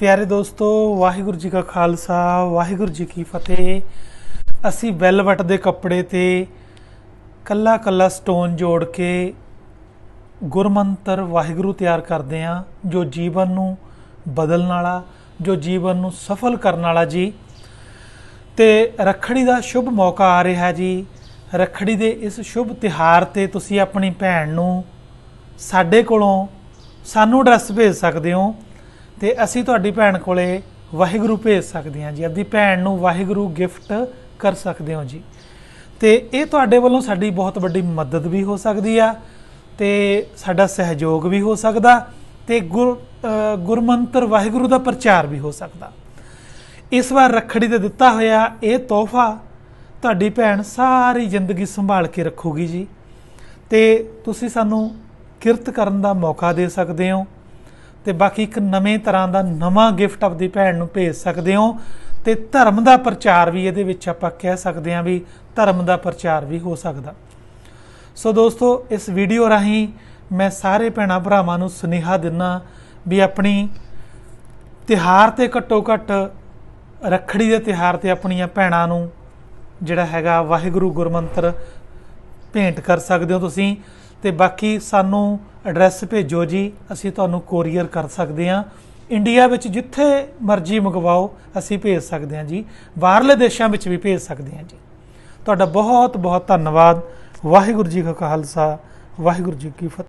ਪਿਆਰੇ ਦੋਸਤੋ, ਵਾਹਿਗੁਰੂ ਜੀ ਕਾ ਖਾਲਸਾ, ਵਾਹਿਗੁਰੂ ਜੀ ਕੀ ਫਤਿਹ। ਅਸੀਂ ਵੈਲਵਟ ਦੇ ਕੱਪੜੇ ਤੇ ਕੱਲਾ ਕੱਲਾ ਸਟੋਨ ਜੋੜ ਕੇ ਗੁਰਮੰਤਰ ਵਾਹਿਗੁਰੂ ਤਿਆਰ ਕਰਦੇ ਹਾਂ, ਜੋ ਜੀਵਨ ਨੂੰ ਬਦਲਣ ਵਾਲਾ, ਜੋ ਜੀਵਨ ਨੂੰ ਸਫਲ ਕਰਨ ਵਾਲਾ ਜੀ। ਤੇ ਰੱਖੜੀ ਦਾ ਸ਼ੁਭ ਮੌਕਾ ਆ ਰਿਹਾ ਜੀ। ਰੱਖੜੀ ਦੇ ਇਸ ਸ਼ੁਭ ਤਿਹਾਰ ਤੇ ਤੁਸੀਂ ਆਪਣੀ ਭੈਣ ਨੂੰ ਸਾਡੇ ਕੋਲੋਂ ਸਾਨੂੰ ਐਡਰੈਸ ਭੇਜ ਸਕਦੇ ਹੋ। ਤੇ ਅਸੀਂ ਤੁਹਾਡੀ ਭੈਣ ਕੋਲੇ ਵਾਹਿਗੁਰੂ ਭੇਜ ਸਕਦੇ ਹਾਂ ਜੀ। ਆਪਦੀ ਭੈਣ ਨੂੰ ਵਾਹਿਗੁਰੂ ਗਿਫਟ ਕਰ ਸਕਦੇ ਹੋ ਜੀ। ਤੇ ਇਹ ਤੁਹਾਡੇ ਵੱਲੋਂ ਸਾਡੀ ਬਹੁਤ ਵੱਡੀ ਮਦਦ ਵੀ ਹੋ ਸਕਦੀ ਆ ਤੇ ਸਾਡਾ ਸਹਿਯੋਗ ਵੀ ਹੋ ਸਕਦਾ ਤੇ ਗੁਰ ਅ, ਗੁਰਮੰਤਰ ਵਾਹਿਗੁਰੂ ਦਾ ਪ੍ਰਚਾਰ ਵੀ ਹੋ ਸਕਦਾ। ਇਸ ਵਾਰ ਰੱਖੜੀ ਤੇ ਦਿੱਤਾ ਹੋਇਆ ਇਹ ਤੋਹਫਾ ਤੁਹਾਡੀ ਭੈਣ ਸਾਰੀ ਜ਼ਿੰਦਗੀ ਸੰਭਾਲ ਕੇ ਰੱਖੂਗੀ ਜੀ। ਤੇ ਤੁਸੀਂ ਸਾਨੂੰ ਕਿਰਤ ਕਰਨ ਦਾ ਮੌਕਾ ਦੇ ਸਕਦੇ ਹੋ। ਤੇ ਬਾਕੀ ਇੱਕ ਨਵੇਂ ਤਰ੍ਹਾਂ ਦਾ ਨਵਾਂ ਗਿਫਟ ਆਪਦੀ ਭੈਣ ਨੂੰ ਭੇਜ ਸਕਦੇ ਹੋ। ਤੇ ਧਰਮ ਦਾ ਪ੍ਰਚਾਰ ਵੀ ਇਹਦੇ ਵਿੱਚ ਆਪਾਂ ਕਹਿ ਸਕਦੇ ਹਾਂ ਵੀ ਧਰਮ ਦਾ ਪ੍ਰਚਾਰ ਵੀ ਹੋ ਸਕਦਾ। ਸੋ ਦੋਸਤੋ, ਇਸ ਵੀਡੀਓ ਰਾਹੀਂ ਮੈਂ ਸਾਰੇ ਭੈਣਾਂ ਭਰਾਵਾਂ ਨੂੰ ਸੁਨੇਹਾ ਦਿੰਨਾ ਵੀ ਆਪਣੀ ਤਿਹਾਰ ਤੇ ਘੱਟੋ ਘੱਟ ਰੱਖੜੀ ਦੇ ਤਿਹਾਰ ਤੇ ਆਪਣੀਆਂ ਭੈਣਾਂ ਨੂੰ ਜਿਹੜਾ ਹੈਗਾ ਵਾਹਿਗੁਰੂ ਗੁਰਮੰਤਰ ਭੇਂਟ ਕਰ ਸਕਦੇ ਹੋ ਤੁਸੀਂ। ਤੇ ਬਾਕੀ ਸਾਨੂੰ ਐਡਰੈਸ ਭੇਜੋ ਜੀ, ਅਸੀਂ ਤੁਹਾਨੂੰ ਕੋਰੀਅਰ ਕਰ ਸਕਦੇ ਹਾਂ। ਇੰਡੀਆ ਵਿੱਚ ਜਿੱਥੇ ਮਰਜ਼ੀ ਮੰਗਵਾਓ, ਅਸੀਂ ਭੇਜ ਸਕਦੇ ਹਾਂ ਜੀ। ਬਾਹਰਲੇ ਦੇਸ਼ਾਂ ਵਿੱਚ ਵੀ ਭੇਜ ਸਕਦੇ ਹਾਂ ਜੀ। ਤੁਹਾਡਾ ਬਹੁਤ ਬਹੁਤ ਧੰਨਵਾਦ। ਵਾਹਿਗੁਰੂ ਜੀ ਕਾ ਖਾਲਸਾ, ਵਾਹਿਗੁਰੂ ਜੀ ਕੀ ਫਤਿਹ।